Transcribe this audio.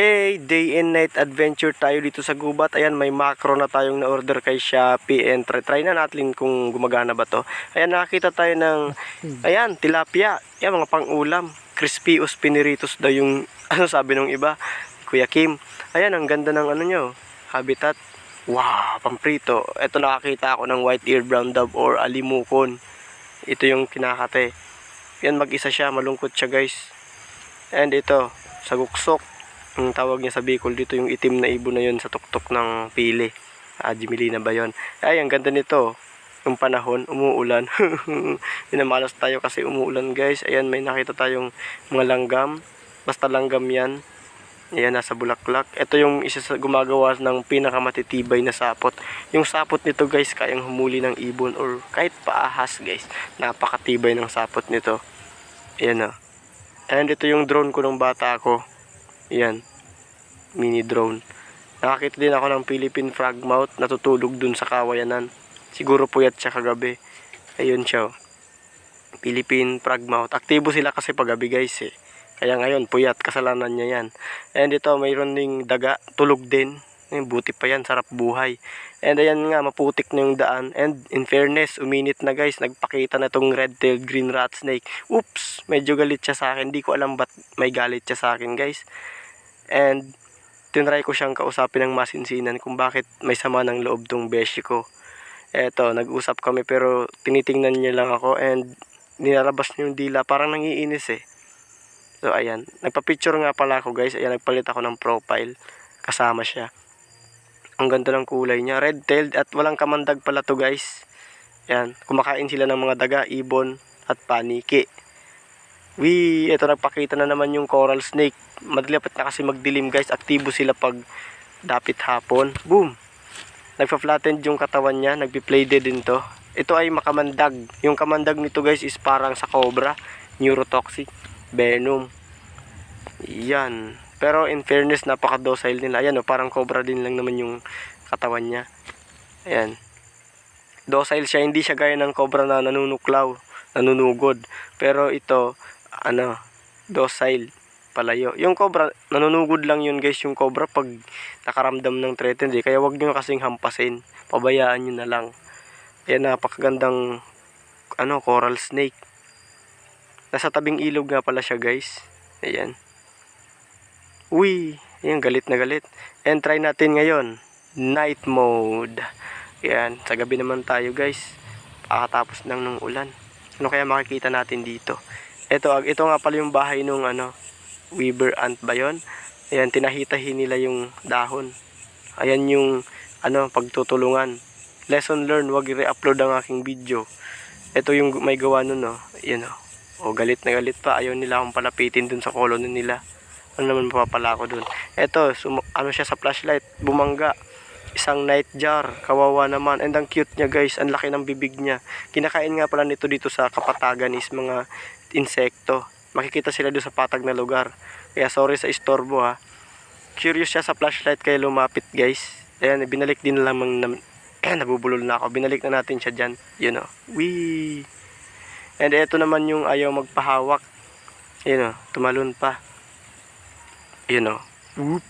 Eh, day and night adventure tayo dito sa gubat. Ayan, may macro na tayong na-order kay Shopee and try, try na natin kung gumagana ba to. Ayan, nakakita tayo ng, ayan, tilapia. Ayan, mga pang-ulam. Crispy Ospineritos daw yung, ano sabi nung iba, Kuya Kim. Ayan, ang ganda ng ano nyo, habitat. Wow, pamprito. Ito nakakita ako ng white ear brown dove or alimukon. Ito yung kinakate. Yan, mag-isa siya, malungkot siya guys. And ito, saguksok. Ang tawag niya sa Bicol dito yung itim na ibon na yun sa tuktok ng pili. Ah, Jimilina ba yun? Ay, ang ganda nito. Yung panahon, umuulan. Minamalas tayo kasi umuulan guys. Ayan, may nakita tayong mga langgam. Basta langgam yan. Ayan, nasa bulaklak. Ito yung isa sa gumagawa ng pinakamatitibay na sapot. Yung sapot nito guys, kayang humuli ng ibon or kahit paahas guys. Napakatibay ng sapot nito. Ayan na. And ito yung drone ko nung bata ako. Ayan. Mini drone. Nakakita din ako ng Philippine frogmouth natutulog dun sa kawayanan. Siguro puyat siya kagabi. Ayun siya. oh. Philippine frogmouth. Aktibo sila kasi paggabi guys eh. Kaya ngayon, puyat, kasalanan niya yan. And ito, mayroon ding daga, tulog din. Ayun, buti pa yan, sarap buhay. And ayan nga, maputik na yung daan. And in fairness, uminit na guys, nagpakita na tong red-tailed green rat snake. Oops, medyo galit siya sa akin. Di ko alam ba't may galit siya sa akin guys. And tinry ko siyang kausapin ng masinsinan kung bakit may sama ng loob tong beshi ko. Eto, nag-usap kami pero tinitingnan niya lang ako and nilalabas niya yung dila. Parang nangiinis eh. So, ayan. Nagpa-picture nga pala ako, guys. Ayan, nagpalit ako ng profile. Kasama siya. Ang ganda ng kulay niya. Red-tailed at walang kamandag pala to, guys. Ayan. Kumakain sila ng mga daga, ibon, at paniki. Wee! Ito, nagpakita na naman yung coral snake. Madilapit na kasi magdilim, guys. Aktibo sila pag dapit hapon. Boom! Nagpa-flattened yung katawan niya. Nagpi-play din to. Ito ay makamandag. Yung kamandag nito, guys, is parang sa cobra. Neurotoxic. Venom. Yan. Pero in fairness, napaka-docile nila. Ayan o, parang cobra din lang naman yung katawan niya. Ayan. Docile siya, hindi siya gaya ng cobra na nanunuklaw, nanunugod. Pero ito, ano, docile, palayo. Yung cobra, nanunugod lang yun guys, yung cobra pag nakaramdam ng threat, hindi. Kaya wag nyo kasing hampasin. Pabayaan nyo na lang. Ayan, napakagandang, ano, coral snake. Nasa tabing ilog nga pala siya guys. Ayan. Uy, ayan galit na galit. And try natin ngayon, night mode. Ayan, sa gabi naman tayo guys. Pakatapos lang ng ulan. Ano kaya makikita natin dito? Ito, ito nga pala yung bahay nung ano, Weaver ant ba yun? Ayan, tinahitahi nila yung dahon. Ayan yung ano, pagtutulungan. Lesson learned, wag i-re-upload ang aking video. Ito yung may gawa nun, no. Ayan, oh. O, galit na galit pa. Ayaw nila akong palapitin dun sa colony nila. Ano naman mapapala ko dun. Eto, ano siya sa flashlight. Bumangga. Isang night jar. Kawawa naman. And ang cute niya guys. Ang laki ng bibig niya. Kinakain nga pala nito dito sa kapatagan is mga insekto. Makikita sila doon sa patag na lugar. Kaya sorry sa istorbo ha. Curious siya sa flashlight kaya lumapit guys. Ayan, binalik din lamang na, eh, nabubulol na ako. Binalik na natin siya dyan. Yun o. Wee! And ito naman yung ayaw magpahawak. Yun o, tumalon pa. Yun o. Whoop.